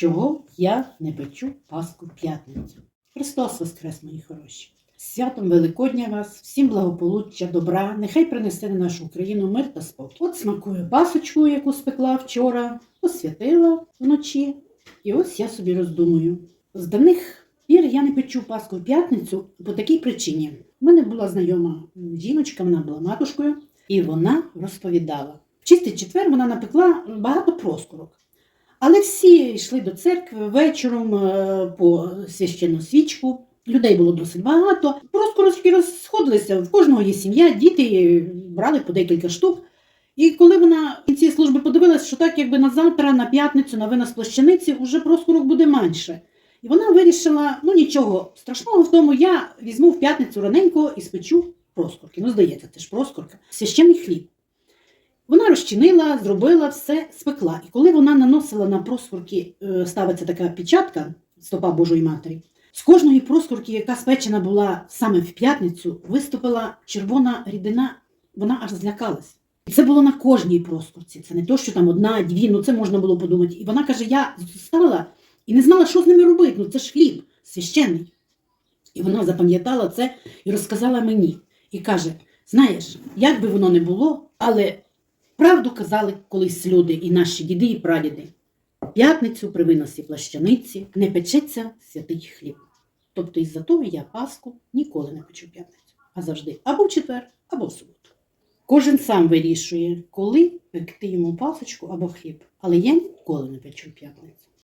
чого я не печу Пасху в п'ятницю. Христос Воскрес, мої хороші! Святом Великодня вас, всім благополуччя, добра, нехай принесе на нашу Україну мир та спокій. От смакую пасочку, яку спекла вчора, освятила вночі. І ось я собі роздумую. З давних пір я не печу Пасху в п'ятницю по такій причині. У мене була знайома жіночка, вона була матушкою, і вона розповідала. В чистий четвер вона напекла багато проскурок. Але всі йшли до церкви вечором е, по священну свічку. Людей було досить багато. Проскурочки розходилися, в кожного є сім'я, діти брали по декілька штук. І коли вона в кінці служби подивилася, що так якби на завтра, на п'ятницю, на винос плащаниці, вже проскурок буде менше. І вона вирішила: ну нічого страшного в тому, я візьму в п'ятницю раненько і спечу проскурки. Ну, здається, це ж проскурка. Священний хліб. Вона розчинила, зробила все, спекла. І коли вона наносила на проскурки, е, ставиться така печатка, стопа Божої Матері, з кожної проскурки, яка спечена була саме в п'ятницю, виступила червона рідина, вона аж злякалась. І це було на кожній проскурці. Це не то, що там одна, дві, ну це можна було подумати. І вона каже: я ставила і не знала, що з ними робити. Ну це ж хліб священний. І вона запам'ятала це і розказала мені. І каже: знаєш, як би воно не було, але правду казали колись люди, і наші діди і прадіди. П'ятницю при виносі плащаниці не печеться святий хліб. Тобто із-за того я Пасху ніколи не печу п'ятницю, а завжди або в четвер, або в суботу. Кожен сам вирішує, коли пекти йому пасочку або хліб, але я ніколи не печу п'ятницю.